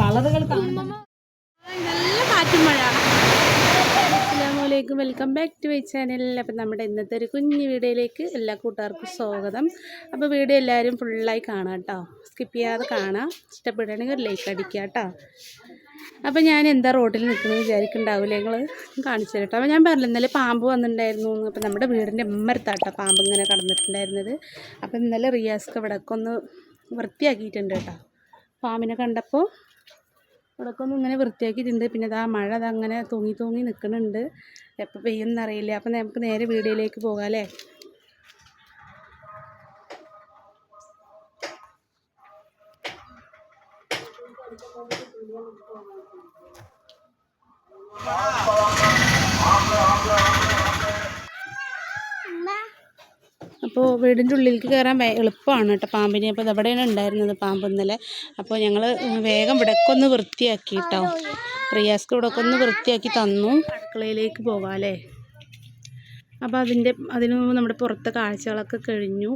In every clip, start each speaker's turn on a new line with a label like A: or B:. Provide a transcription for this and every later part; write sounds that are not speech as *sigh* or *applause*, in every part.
A: കളറുകൾ കാണുമ്പോൾ
B: നല്ല കാറ്റും മഴ. അസ്സാമലൈക്കും welcome back to my channel. അപ്പം നമ്മുടെ ഇന്നത്തെ ഒരു കുഞ്ഞു വീഡിയോയിലേക്ക് എല്ലാ കൂട്ടുകാർക്കും സ്വാഗതം. അപ്പോൾ വീഡിയോ എല്ലാവരും ഫുള്ളായി കാണാം കേട്ടോ. സ്കിപ്പ് ചെയ്യാതെ കാണാം. ഇഷ്ടപ്പെടുകയാണെങ്കിൽ ഒരു ലൈക്ക് അടിക്കുക കേട്ടോ. അപ്പോൾ ഞാൻ എന്താ റോഡിൽ നിൽക്കുന്നത് വിചാരിക്കുന്നുണ്ടാവില്ല. ഞങ്ങൾ കാണിച്ചു തരാം കേട്ടോ. അപ്പോൾ ഞാൻ പറഞ്ഞു ഇന്നലെ പാമ്പ് വന്നിട്ടുണ്ടായിരുന്നു അപ്പം അപ്പോൾ നമ്മുടെ വീടിന്റെ ഉമ്മരത്താട്ടോ പാമ്പ് ഇങ്ങനെ കടന്നിട്ടുണ്ടായിരുന്നത്. അപ്പോൾ ഇന്നലെ റിയാസ്ക്ക് ഇവിടെയൊക്കെ ഒന്ന് വൃത്തിയാക്കിയിട്ടുണ്ട് കേട്ടോ. പാമ്പിനെ കണ്ടപ്പോൾ ഇവിടെയൊക്കെ ഇങ്ങനെ വൃത്തിയാക്കിയിട്ടുണ്ട്. പിന്നെ ഇതാ മഴ അതങ്ങനെ തൂങ്ങി തൂങ്ങി നിൽക്കുന്നുണ്ട്. എപ്പോൾ പെയ്യുമെന്നറിയില്ല. അപ്പം നമുക്ക് നേരെ വീടിലേക്ക് പോകാം അല്ലേ? അപ്പോൾ വീടിന്റെ ഉള്ളിലേക്ക് കയറാൻ എളുപ്പമാണ് കേട്ടോ. പാമ്പിനെ അപ്പോൾ ഇതവിടെയാണ് ഉണ്ടായിരുന്നത് പാമ്പ് ഇന്നലെ? അപ്പോൾ ഞങ്ങൾ വേഗം ഇവിടെയൊക്കെ ഒന്ന് വൃത്തിയാക്കി കേട്ടോ. പ്രിയാസ്ക്ക് ഇവിടെയൊക്കെ ഒന്ന് വൃത്തിയാക്കി തന്നു. അടുക്കളയിലേക്ക് പോകാം അല്ലേ അപ്പോൾ അതിന്റെ അതിന് മുമ്പ് നമ്മുടെ പുറത്തെ കാഴ്ചകളൊക്കെ കഴിഞ്ഞു.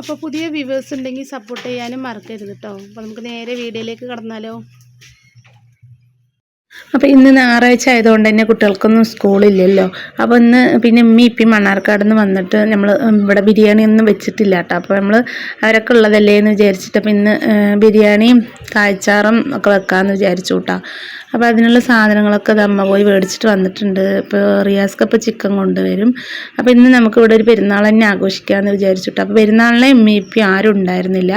B: അപ്പോൾ പുതിയ വ്യൂവേഴ്സ് ഉണ്ടെങ്കിൽ സപ്പോർട്ട് ചെയ്യാനും മറക്കരുത് കേട്ടോ. അപ്പോൾ നമുക്ക് നേരെ വീഡിയോയിലേക്ക് കടന്നാലോ? അപ്പോൾ ഇന്ന് ഞായറാഴ്ച ആയതുകൊണ്ട് തന്നെ കുട്ടികൾക്കൊന്നും സ്കൂളില്ലല്ലോ. അപ്പോൾ ഇന്ന് പിന്നെ ഉമ്മി ഇപ്പം മണ്ണാർക്കാട് നിന്ന് വന്നിട്ട് നമ്മൾ ഇവിടെ ബിരിയാണി ഒന്നും വെച്ചിട്ടില്ല കേട്ടോ. അപ്പോൾ നമ്മൾ അവരൊക്കെ ഉള്ളതല്ലേ എന്ന് വിചാരിച്ചിട്ട് അപ്പോൾ ഇന്ന് ബിരിയാണിയും കാഴ്ചാറും ഒക്കെ വെക്കാമെന്ന് വിചാരിച്ചു കേട്ടോ. അപ്പോൾ അതിനുള്ള സാധനങ്ങളൊക്കെ അമ്മ പോയി മേടിച്ചിട്ട് വന്നിട്ടുണ്ട്. ഇപ്പോൾ റിയാസ്ക്ക് അപ്പോൾ ചിക്കൻ കൊണ്ടുവരും. അപ്പോൾ ഇന്ന് നമുക്ക് ഇവിടെ ഒരു പെരുന്നാൾ തന്നെ ആഘോഷിക്കാമെന്ന് വിചാരിച്ചിട്ട്. അപ്പോൾ പെരുന്നാളിനെ എമ്മി ഇപ്പം ആരും ഉണ്ടായിരുന്നില്ല.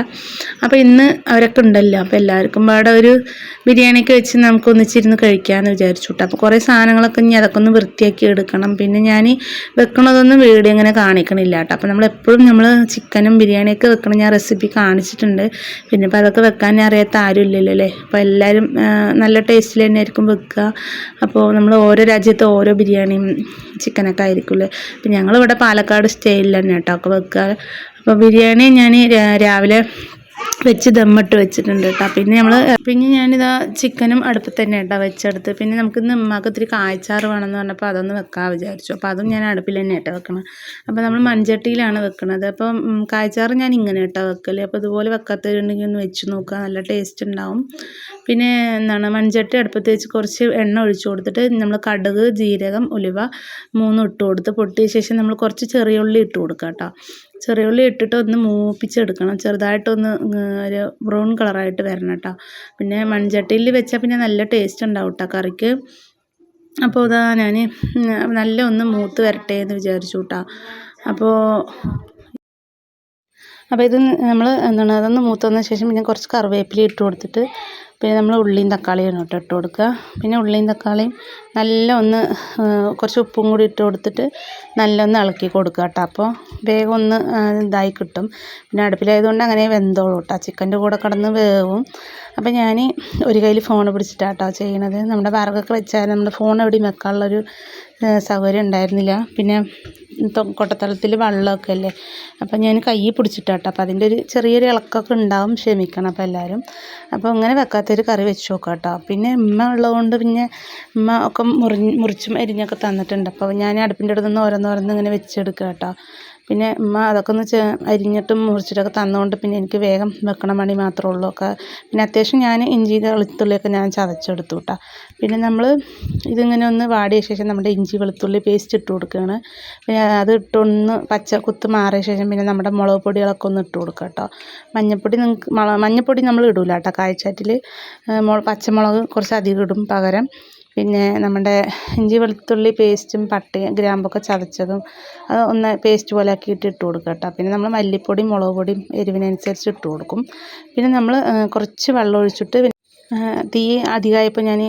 B: അപ്പോൾ ഇന്ന് അവരൊക്കെ ഉണ്ടല്ലോ. അപ്പോൾ എല്ലാവർക്കും പാടെ ഒരു ബിരിയാണിയൊക്കെ വെച്ച് നമുക്ക് ഒന്നിച്ചിരുന്ന് കഴിക്കാമെന്ന് വിചാരിച്ചിട്ട്. അപ്പോൾ കുറേ സാധനങ്ങളൊക്കെ ഇനി അതൊക്കെ ഒന്ന് വൃത്തിയാക്കി എടുക്കണം. പിന്നെ ഞാൻ വെക്കണതൊന്നും വീഡിയോ ഇങ്ങനെ കാണിക്കണില്ല കേട്ടോ. അപ്പോൾ നമ്മൾ എപ്പോഴും നമ്മൾ ചിക്കനും ബിരിയാണിയൊക്കെ വെക്കണം ഞാൻ റെസിപ്പി കാണിച്ചിട്ടുണ്ട്. പിന്നെ ഇപ്പോൾ അതൊക്കെ വെക്കാൻ അറിയാത്ത ആരും ഇല്ലല്ലോ അല്ലേ? അപ്പോൾ എല്ലാവരും നല്ല ടേസ്റ്റിൽ തന്നെ ആയിരിക്കും വെക്കുക. അപ്പോൾ നമ്മൾ ഓരോ രാജ്യത്ത് ഓരോ ബിരിയാണിയും ചിക്കനൊക്കെ ആയിരിക്കുമല്ലേ? അപ്പോൾ ഞങ്ങളിവിടെ പാലക്കാട് സ്റ്റൈലിൽ തന്നെ കേട്ടോ ഒക്കെ വെക്കുക. അപ്പോൾ ബിരിയാണി ഞാൻ രാവിലെ വെച്ച് ദമ്മിട്ട് വെച്ചിട്ടുണ്ട് കേട്ടോ പിന്നെ നമ്മൾ പിന്നെ ഞാനിതാ ചിക്കനും അടുപ്പത്ത് തന്നെ കേട്ടോ വെച്ചെടുത്ത്. പിന്നെ നമുക്ക് ഇന്ന് ഉമ്മാക്ക് ഇത്തിരി കായ്ച്ചാറ് വേണമെന്ന് പറഞ്ഞപ്പോൾ അതൊന്ന് വെക്കാൻ വിചാരിച്ചു. അപ്പോൾ അതും ഞാൻ അടുപ്പിൽ തന്നെ കേട്ടോ വെക്കണം. അപ്പോൾ നമ്മൾ മൺചട്ടിയിലാണ് വെക്കണത്. അപ്പോൾ കായ്ച്ചാറ് ഞാൻ ഇങ്ങനെ കേട്ടോ വെക്കൽ. അപ്പോൾ ഇതുപോലെ വെക്കാത്തവരുണ്ടെങ്കിൽ ഒന്ന് വെച്ച് നോക്കുക നല്ല ടേസ്റ്റ് ഉണ്ടാവും. പിന്നെ എന്താണ് മൺചട്ടി അടുപ്പത്ത് വെച്ച് കുറച്ച് എണ്ണ ഒഴിച്ചു കൊടുത്തിട്ട് നമ്മൾ കടുക് ജീരകം ഉലുവ മൂന്നും ഇട്ട് കൊടുത്ത് പൊട്ടിയ ശേഷം നമ്മൾ കുറച്ച് ചെറിയ ഉള്ളി ഇട്ട് കൊടുക്കുക കേട്ടോ ചെറിയ ഉള്ളി ഇട്ടിട്ട് ഒന്ന് മൂപ്പിച്ചെടുക്കണം. ചെറുതായിട്ടൊന്ന് ഒരു ബ്രൗൺ കളറായിട്ട് വരണം കേട്ടോ. പിന്നെ മൺചട്ടിയിൽ വെച്ചാൽ പിന്നെ നല്ല ടേസ്റ്റ് ഉണ്ടാവും കേട്ടോ കറിക്ക്. അപ്പോൾ ഇതാ ഞാൻ നല്ല ഒന്ന് മൂത്ത് വരട്ടെ എന്ന് വിചാരിച്ചു കേട്ടോ. അപ്പോൾ അപ്പോൾ ഇത് നമ്മൾ എന്താണ് അതൊന്ന് മൂത്ത് വന്ന ശേഷം പിന്നെ കുറച്ച് കറിവേപ്പില ഇട്ട് കൊടുത്തിട്ട് പിന്നെ നമ്മൾ ഉള്ളിയും തക്കാളിയും കേട്ടോ ഇട്ട് കൊടുക്കുക. പിന്നെ ഉള്ളിയും തക്കാളിയും നല്ല ഒന്ന് കുറച്ച് ഉപ്പും കൂടി ഇട്ട് കൊടുത്തിട്ട് നല്ല ഒന്ന് ഇളക്കി കൊടുക്കുക കേട്ടോ. അപ്പോൾ വേഗം ഒന്ന് ഇതായി കിട്ടും. പിന്നെ അടുപ്പിലായതുകൊണ്ട് അങ്ങനെ വെന്തോളൂ കേട്ടോ. ചിക്കന്റെ കൂടെ കിടന്ന് വേവും. അപ്പോൾ ഞാൻ ഒരു കയ്യിൽ ഫോൺ പിടിച്ചിട്ടാട്ടോ ചെയ്യണത്. നമ്മുടെ വിറകൊക്കെ വെച്ചാൽ നമ്മുടെ ഫോൺ എവിടെയും വെക്കാനുള്ളൊരു സൗകര്യം ഉണ്ടായിരുന്നില്ല. പിന്നെ കൊട്ടത്തളത്തിൽ വെള്ളമൊക്കെ അല്ലേ? അപ്പം ഞാൻ കൈ പിടിച്ചിട്ടാട്ടോ. അപ്പം അതിന്റെ ഒരു ചെറിയൊരു ഇളക്കമൊക്കെ ഉണ്ടാവും. ക്ഷമിക്കണം അപ്പോൾ എല്ലാവരും അപ്പോൾ അങ്ങനെ വെക്കാത്തൊരു കറി വെച്ച് നോക്കാം കേട്ടോ പിന്നെ ഉമ്മ ഉള്ളതുകൊണ്ട് പിന്നെ ഉമ്മ ഒക്കെ മുറി മുറിച്ചും അരിഞ്ഞൊക്കെ തന്നിട്ടുണ്ട്. അപ്പോൾ ഞാൻ അടുപ്പിന്റെ അടുത്ത് നിന്ന് ഓരോന്നോരോന്ന് ഇങ്ങനെ വെച്ചെടുക്കുക കേട്ടോ പിന്നെ ഉമ്മ അതൊക്കെ ഒന്ന് അരിഞ്ഞിട്ടും മുറിച്ചിട്ടൊക്കെ തന്നുകൊണ്ട് പിന്നെ എനിക്ക് വേഗം വെക്കണ പണി മാത്രമേ ഉള്ളൂ. ഒക്കെ പിന്നെ അത്യാവശ്യം ഞാൻ ഇഞ്ചി വെളുത്തുള്ളിയൊക്കെ ഞാൻ ചതച്ചെടുത്തു കേട്ടോ പിന്നെ നമ്മൾ ഇതിങ്ങനെ ഒന്ന് വാടിയ ശേഷം നമ്മുടെ ഇഞ്ചി വെളുത്തുള്ളി പേസ്റ്റ് ഇട്ട് കൊടുക്കുകയാണ് പിന്നെ അത് ഇട്ടൊന്ന് പച്ച കുത്ത് മാറിയ ശേഷം പിന്നെ നമ്മുടെ മുളക് പൊടികളൊക്കെ ഒന്ന് ഇട്ട് കൊടുക്കുക കേട്ടോ മഞ്ഞൾപ്പൊടി നിങ്ങൾക്ക് മഞ്ഞൾപ്പൊടി നമ്മൾ ഇടൂല കേട്ടോ കാഴ്ചാറ്റിൽ പച്ചമുളക് കുറച്ച് അധികം ഇടും പകരം. പിന്നെ നമ്മുടെ ഇഞ്ചി വെളുത്തുള്ളി പേസ്റ്റും പട്ടയും ഗ്രാമ്പൊക്കെ ചതച്ചതും അത് ഒന്ന് പേസ്റ്റ് പോലെ ആക്കിയിട്ട് ഇട്ട് കൊടുക്കുക കേട്ടോ. പിന്നെ നമ്മൾ മല്ലിപ്പൊടിയും മുളക് പൊടിയും എരിവിനനുസരിച്ച് ഇട്ട് കൊടുക്കും. പിന്നെ നമ്മൾ കുറച്ച് വെള്ളം ഒഴിച്ചിട്ട് തീ അധികമായപ്പോൾ ഞാൻ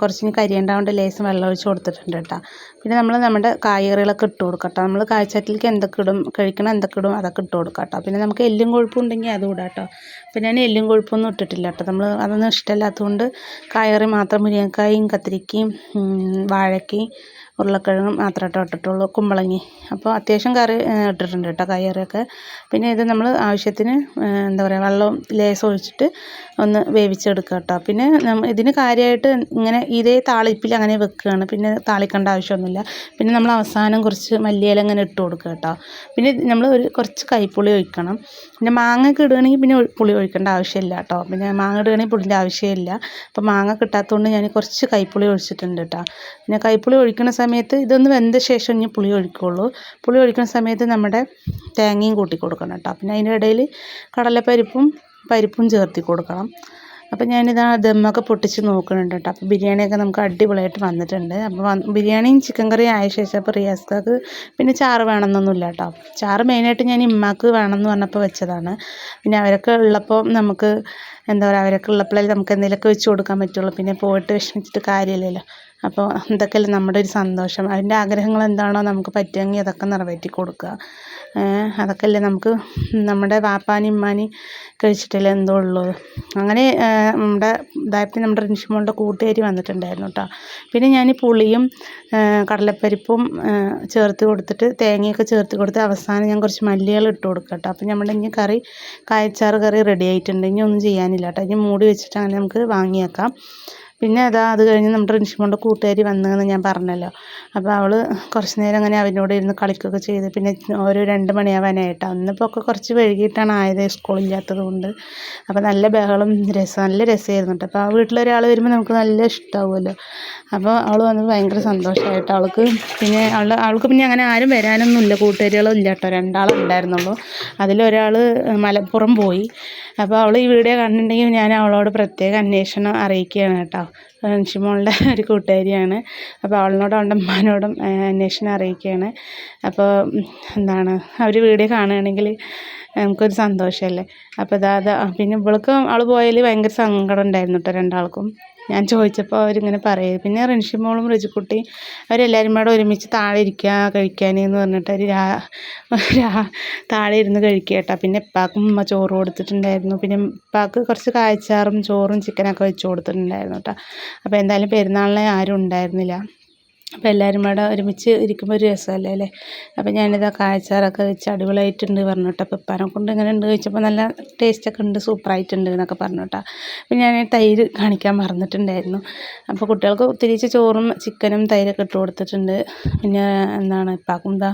B: കുറച്ചിന് കൊണ്ട് ലേശം വെള്ളം ഒഴിച്ച് കൊടുത്തിട്ടുണ്ട് കേട്ടോ. പിന്നെ നമ്മൾ നമ്മുടെ കായകറികളൊക്കെ ഇട്ട് കൊടുക്കാം കേട്ടോ നമ്മൾ കായ്ച്ചാറ്റിലേക്ക് എന്തൊക്കെ ഇടും കഴിക്കണം എന്തൊക്കെ ഇടും അതൊക്കെ ഇട്ട് കൊടുക്കാം കേട്ടോ പിന്നെ നമുക്ക് എല്ലും കൊഴുപ്പും ഉണ്ടെങ്കിൽ അതും ഇടാം കേട്ടോ. അപ്പോൾ ഞാൻ എല്ലും കൊഴുപ്പൊന്നും ഇട്ടിട്ടില്ല കേട്ടോ. നമ്മൾ അതൊന്നും ഇഷ്ടമല്ലാത്തതുകൊണ്ട് കായകറി മാത്രം മുരിങ്ങക്കായും കത്തിരിക്കയും വാഴയ്ക്കയും ഉരുളക്കിഴങ്ങ് മാത്രമേ ഇട്ടിട്ടുള്ളൂ കുമ്പളങ്ങി. അപ്പോൾ അത്യാവശ്യം കറി ഇട്ടിട്ടുണ്ട് കേട്ടോ കയ്യറിയൊക്കെ. പിന്നെ ഇത് നമ്മൾ ആവശ്യത്തിന് എന്താ പറയുക വെള്ളം ലേസം ഒഴിച്ചിട്ട് ഒന്ന് വേവിച്ചെടുക്കുക കേട്ടോ. പിന്നെ ഇതിന് കാര്യമായിട്ട് ഇങ്ങനെ ഇതേ താളിപ്പിൽ അങ്ങനെ വെക്കുകയാണ്. പിന്നെ താളിക്കേണ്ട ആവശ്യമൊന്നുമില്ല. പിന്നെ നമ്മൾ അവസാനം കുറച്ച് മല്ലിയില ഇങ്ങനെ ഇട്ട് കൊടുക്കുക കേട്ടോ. പിന്നെ നമ്മൾ ഒരു കുറച്ച് കൈപ്പുളി ഒഴിക്കണം. പിന്നെ മാങ്ങ ഒക്കെ ഇടുകയാണെങ്കിൽ പിന്നെ പുളി ഒഴിക്കേണ്ട ആവശ്യമില്ല കേട്ടോ. പിന്നെ മാങ്ങ ഇടുകയാണെങ്കിൽ പുളിന്റെ ആവശ്യമില്ല. അപ്പോൾ മാങ്ങ കിട്ടാത്തതുകൊണ്ട് ഞാൻ കുറച്ച് കൈപ്പുളി ഒഴിച്ചിട്ടുണ്ട് കേട്ടോ. പിന്നെ കൈപ്പുളി ഒഴിക്കുന്ന സമയത്ത് ഇതൊന്ന് വെന്ത ശേഷം ഇനി പുളി ഒഴിക്കുള്ളൂ. പുളി ഒഴിക്കുന്ന സമയത്ത് നമ്മുടെ തേങ്ങയും കൂട്ടി കൊടുക്കണം കേട്ടോ. പിന്നെ അതിന്റെ ഇടയിൽ കടലപ്പരിപ്പും പരിപ്പും ചേർത്തി കൊടുക്കണം. അപ്പോൾ ഞാനിതാ ദമ്മൊക്കെ പൊട്ടിച്ച് നോക്കുന്നുണ്ട് കേട്ടോ. അപ്പോൾ ബിരിയാണിയൊക്കെ നമുക്ക് അടിപൊളിയായിട്ട് വന്നിട്ടുണ്ട്. അപ്പോൾ ബിരിയാണിയും ചിക്കൻ കറിയും ആയ ശേഷം അപ്പോൾ റിയാസ്ക്കാക്ക് പിന്നെ ചാറ് വേണമെന്നൊന്നുമില്ല കേട്ടോ. ചാറ് മെയിനായിട്ട് ഞാൻ ഇമ്മാക്ക് വേണമെന്ന് പറഞ്ഞപ്പോൾ വെച്ചതാണ്. പിന്നെ അവരൊക്കെ ഉള്ളപ്പോൾ നമുക്ക് എന്താ പറയുക അവരൊക്കെ ഉള്ളപ്പോഴല്ലേ നമുക്ക് എന്തെങ്കിലുമൊക്കെ വെച്ച് കൊടുക്കാൻ പറ്റുള്ളൂ. പിന്നെ പോയിട്ട് വിഷമിച്ചിട്ട് കാര്യമില്ലല്ലോ. അപ്പോൾ ഇതൊക്കെയല്ലേ നമ്മുടെ ഒരു സന്തോഷം. അതിന്റെ ആഗ്രഹങ്ങൾ എന്താണോ നമുക്ക് പറ്റുമെങ്കിൽ അതൊക്കെ നിറവേറ്റി കൊടുക്കുക. അതൊക്കെയല്ലേ നമുക്ക് നമ്മുടെ വാപ്പാനും ഉമ്മാനി കഴിച്ചിട്ടല്ലേ എന്തോ ഉള്ളൂ. അങ്ങനെ നമ്മുടെ ഇതായപ്പോൾ നമ്മുടെ റിൻഷിമോളുടെ കൂട്ടുകാരി വന്നിട്ടുണ്ടായിരുന്നു കേട്ടോ. പിന്നെ ഞാൻ പുളിയും കടലപ്പരിപ്പും ചേർത്ത് കൊടുത്തിട്ട് തേങ്ങയൊക്കെ ചേർത്ത് കൊടുത്ത് അവസാനം ഞാൻ കുറച്ച് മല്ലികൾ ഇട്ട് കൊടുക്കാം കേട്ടോ. അപ്പോൾ നമ്മുടെ ഇനി കറി കായച്ചാറ് കറി റെഡി ആയിട്ടുണ്ട്. ഇനി ഒന്നും ചെയ്യാനില്ല കേട്ടോ ഇനി മൂടി വെച്ചിട്ട് അങ്ങനെ നമുക്ക് വാങ്ങിയേക്കാം. പിന്നെ അതാ അത് കഴിഞ്ഞ് നമ്മുടെ റിൻഷിമോളുടെ കൂട്ടുകാരി വന്നതെന്ന് ഞാൻ പറഞ്ഞല്ലോ. അപ്പോൾ അവൾ കുറച്ച് നേരം അങ്ങനെ അവനോട് ഇരുന്ന് കളിക്കുകയൊക്കെ ചെയ്ത്. പിന്നെ ഒരു രണ്ട് മണിയാവാനായിട്ട്. അന്നിപ്പോൾ ഒക്കെ കുറച്ച് വൈകിട്ടാണ് ആയത് സ്കൂളില്ലാത്തത് കൊണ്ട്. അപ്പോൾ നല്ല ബഹളം രസം നല്ല രസമായിരുന്നു അപ്പോൾ ആ വീട്ടിലൊരാൾ വരുമ്പോൾ നമുക്ക് നല്ല ഇഷ്ടമാവുമല്ലോ അപ്പോൾ അവൾ വന്നത് ഭയങ്കര സന്തോഷമായിട്ട് അവൾക്ക് പിന്നെ അവളുടെ അവൾക്ക് പിന്നെ അങ്ങനെ ആരും വരാനൊന്നുമില്ല. കൂട്ടുകാരികളും ഇല്ല കേട്ടോ. രണ്ടാളുണ്ടായിരുന്നുള്ളൂ അതിലൊരാൾ മലപ്പുറം പോയി. അപ്പോൾ അവൾ ഈ വീഡിയോ കണ്ടിട്ടുണ്ടെങ്കിൽ ഞാൻ അവളോട് പ്രത്യേക അന്വേഷണം അറിയിക്കുകയാണ് കേട്ടോ. ഷിമോളുടെ *laughs* ഒരു കൂട്ടുകാരിയാണ്. അപ്പോൾ അവളിനോടും അവളുടെ ഉമ്മാനോടും അന്വേഷണം അറിയിക്കുകയാണ്. അപ്പോൾ എന്താണ് അവർ വീഡിയോ കാണുകയാണെങ്കിൽ നമുക്കൊരു സന്തോഷമല്ലേ? അപ്പോൾ ഇതാ പിന്നെ ഇവൾക്ക് അവൾ പോയതിൽ ഭയങ്കര സങ്കടം ഉണ്ടായിരുന്നു കേട്ടോ രണ്ടാൾക്കും. ഞാൻ ചോദിച്ചപ്പോൾ അവരിങ്ങനെ പറയും. പിന്നെ റിൻഷിമോളും റിജിക്കുട്ടി അവരെല്ലാവരും കൂടെ ഒരുമിച്ച് താഴെ ഇരിക്കുക കഴിക്കാൻ എന്ന് പറഞ്ഞിട്ട് അവർ രാ താഴെ ഇരുന്ന് കഴിക്കുക കേട്ടോ. പിന്നെ ഉപ്പാക്കും ഉമ്മ ചോറ് കൊടുത്തിട്ടുണ്ടായിരുന്നു. പിന്നെ ഉപ്പാക്ക് കുറച്ച് കായച്ചാറും ചോറും ചിക്കനൊക്കെ വെച്ച് കൊടുത്തിട്ടുണ്ടായിരുന്നു കേട്ടോ. അപ്പോൾ എന്തായാലും പെരുന്നാളിന് ആരും ഉണ്ടായിരുന്നില്ല. അപ്പോൾ എല്ലാവരും കൂടെ ഒരുമിച്ച് ഇരിക്കുമ്പോൾ ഒരു രസമല്ലേ അല്ലേ? അപ്പോൾ ഞാനിതാ കായച്ചാറൊക്കെ വെച്ച് അടിപൊളിയായിട്ടുണ്ട് പറഞ്ഞു കേട്ടോ അപ്പോൾ ഉപ്പാനെ കൊണ്ട് ഇങ്ങനെ ഉണ്ട് ചോദിച്ചപ്പോൾ നല്ല ടേസ്റ്റൊക്കെ ഉണ്ട് സൂപ്പറായിട്ടുണ്ട് എന്നൊക്കെ പറഞ്ഞു കേട്ടോ അപ്പോൾ ഞാൻ തൈര് കാണിക്കാൻ മറന്നിട്ടുണ്ടായിരുന്നു. അപ്പോൾ കുട്ടികൾക്ക് തിരിച്ച് ചോറും ചിക്കനും തൈരൊക്കെ ഇട്ട് കൊടുത്തിട്ടുണ്ട്. പിന്നെ എന്താണ് ഇപ്പാക്കും ഇതാ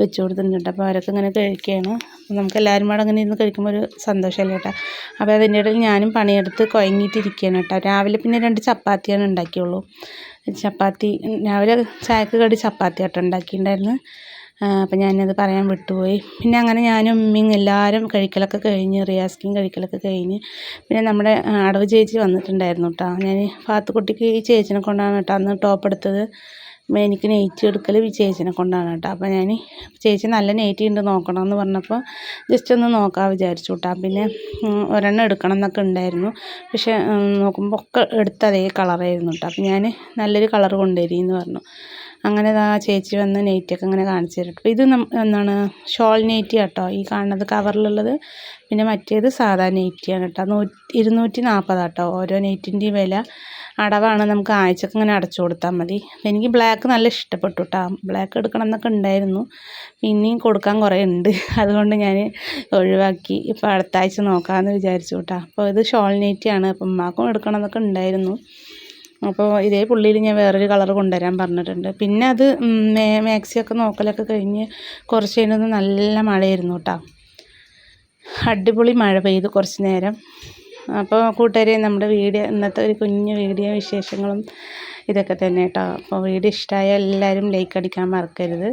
B: വെച്ച് കൊടുത്തിട്ടുണ്ട്. അപ്പോൾ അവരൊക്കെ ഇങ്ങനെ കഴിക്കുകയാണ്. അപ്പോൾ നമുക്ക് എല്ലാവരും കൂടെ അങ്ങനെ ഇരുന്ന് കഴിക്കുമ്പോൾ ഒരു സന്തോഷമല്ലേ കേട്ടോ. അപ്പോൾ അതിന്റെ ഇടയിൽ ഞാനും പണിയെടുത്ത് കുഴങ്ങിയിട്ടിരിക്കുകയാണ് കേട്ടോ. രാവിലെ പിന്നെ രണ്ട് ചപ്പാത്തിയാണ് ഉണ്ടാക്കിയുള്ളൂ. ചപ്പാത്തി. രാവിലെ ചായക്ക് കടി ചപ്പാത്തി ആട്ടം ഉണ്ടാക്കിയിട്ടുണ്ടായിരുന്നു അപ്പം ഞാനത് പറയാൻ വിട്ടുപോയി. പിന്നെ അങ്ങനെ ഞാനും ഉമ്മയും എല്ലാവരും കഴിക്കലൊക്കെ കഴിഞ്ഞ് റിയാസ്കിൻ കഴിക്കലൊക്കെ കഴിഞ്ഞ്. പിന്നെ നമ്മുടെ അടവ് ചേച്ചി വന്നിട്ടുണ്ടായിരുന്നു കേട്ടോ ഞാൻ പാത്തുക്കുട്ടിക്ക് ഈ ചേച്ചിനെ കൊണ്ടാണ് കേട്ടോ അന്ന് ടോപ്പ് എടുത്തത് എനിക്ക് നെയ്റ്റി എടുക്കൽ ചേച്ചിനെ കൊണ്ടാണ് കേട്ടോ. അപ്പോൾ ഞാൻ ചേച്ചി നല്ല നെയ്റ്റി ഉണ്ട് നോക്കണം എന്ന് പറഞ്ഞപ്പോൾ ജസ്റ്റ് ഒന്ന് നോക്കാൻ വിചാരിച്ചു കേട്ടോ പിന്നെ ഒരെണ്ണം എടുക്കണം എന്നൊക്കെ ഉണ്ടായിരുന്നു പക്ഷേ നോക്കുമ്പോൾ ഒക്കെ എടുത്ത അതേ കളറായിരുന്നു കേട്ടോ അപ്പോൾ ഞാൻ നല്ലൊരു കളർ കൊണ്ടുവരി എന്ന് പറഞ്ഞു. അങ്ങനെ ആ ചേച്ചി വന്ന് നെയ്റ്റിയൊക്കെ അങ്ങനെ കാണിച്ചു തരും. ഇത് എന്താണ് ഷോൾ നെയ്റ്റി കേട്ടോ. ഈ കാണുന്നത് കവറിലുള്ളത്. പിന്നെ മറ്റേത് സാധാ നെയ്റ്റിയാണ് കേട്ടോ. നൂറ്റി ഇരുന്നൂറ്റി നാൽപ്പതാട്ടോ ഓരോ നെയ്റ്റിന്റെയും വില. അടവാണ് നമുക്ക് ആഴ്ചക്ക് ഇങ്ങനെ അടച്ചു കൊടുത്താൽ മതി. എനിക്ക് ബ്ലാക്ക് നല്ല ഇഷ്ടപ്പെട്ടു കേട്ടോ ബ്ലാക്ക് എടുക്കണം എന്നൊക്കെ ഉണ്ടായിരുന്നു. പിന്നെയും കൊടുക്കാൻ കുറേ ഉണ്ട്. അതുകൊണ്ട് ഞാൻ ഒഴിവാക്കി. ഇപ്പോൾ അടുത്ത ആഴ്ച നോക്കാമെന്ന് വിചാരിച്ചു കേട്ടോ അപ്പോൾ ഇത് ഷോൾ നെയ്റ്റിയാണ് അപ്പം ഉമ്മാക്കും എടുക്കണം എന്നൊക്കെ ഉണ്ടായിരുന്നു. അപ്പോൾ ഇതേ പുള്ളിയിൽ ഞാൻ വേറൊരു കളർ കൊണ്ടുവരാൻ പറഞ്ഞിട്ടുണ്ട്. പിന്നെ അത് മേ മാക്സിയൊക്കെ നോക്കലൊക്കെ കഴിഞ്ഞ് കുറച്ച് കഴിഞ്ഞത് നല്ല മഴയായിരുന്നു കേട്ടോ അടിപൊളി മഴ പെയ്തു കുറച്ച് നേരം. അപ്പോൾ കൂട്ടുകാരെ നമ്മുടെ വീഡിയോ ഇന്നത്തെ ഒരു കുഞ്ഞു വീഡിയോ വിശേഷങ്ങളും ഇതൊക്കെ തന്നെ കേട്ടോ അപ്പോൾ വീഡിയോ ഇഷ്ടമായ എല്ലാവരും ലൈക്ക് അടിക്കാൻ മറക്കരുത്.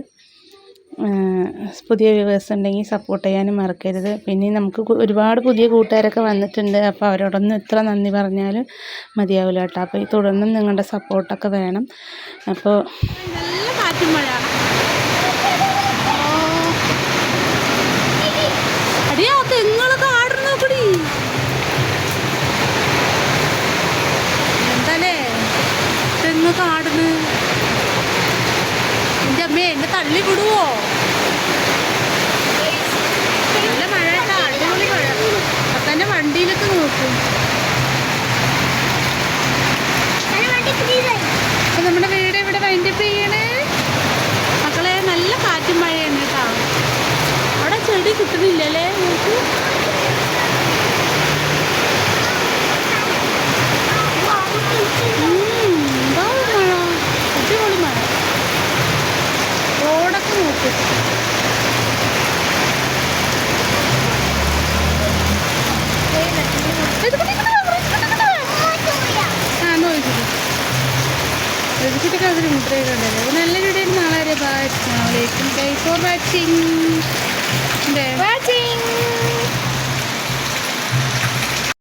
B: പുതിയ വ്യൂവേഴ്സ് ഉണ്ടെങ്കിൽ സപ്പോർട്ട് ചെയ്യാനും മറക്കരുത്. പിന്നെ നമുക്ക് ഒരുപാട് പുതിയ കൂട്ടുകാരൊക്കെ വന്നിട്ടുണ്ട്. അപ്പോൾ അവരോടൊന്നും എത്ര നന്ദി പറഞ്ഞാലും മതിയാവില്ല കേട്ടോ. അപ്പോൾ ഈ തുടർന്നും നിങ്ങളുടെ സപ്പോർട്ടൊക്കെ വേണം. അപ്പോൾ
A: ആടുന്ന എന്റെ അമ്മേ എന്നെ തള്ളി വിടുവോ നല്ല മഴ കേട്ടോ അടിപൊളി മഴ അപ്പന്റെ വണ്ടിയിലൊക്കെ നോക്കും അപ്പൊ നമ്മുടെ വീട് ഇവിടെ വൈൻഡ്
B: വൈൻഡപ്പ് ചെയ്യണേ. മക്കളെ നല്ല കാറ്റും മഴയാണ് കേട്ടോ. അവിടെ ചെടി കിട്ടുന്നില്ലല്ലേ മഴ? അടിപൊളി മഴ. റോഡൊക്കെ നോക്ക് ഇത് കിട്ടി, കിട്ടി, കിട്ടി, കിട്ടി, കിട്ടി. ആ നോക്കിക്കോ വെച്ചിട്ടൊക്കെ അതിന് മുദ്രയൊക്കെ ഉണ്ടല്ലോ അപ്പോൾ നല്ല വീഡിയോ നാളെ ഫോർ വാച്ചിങ്
A: വാച്ചിങ്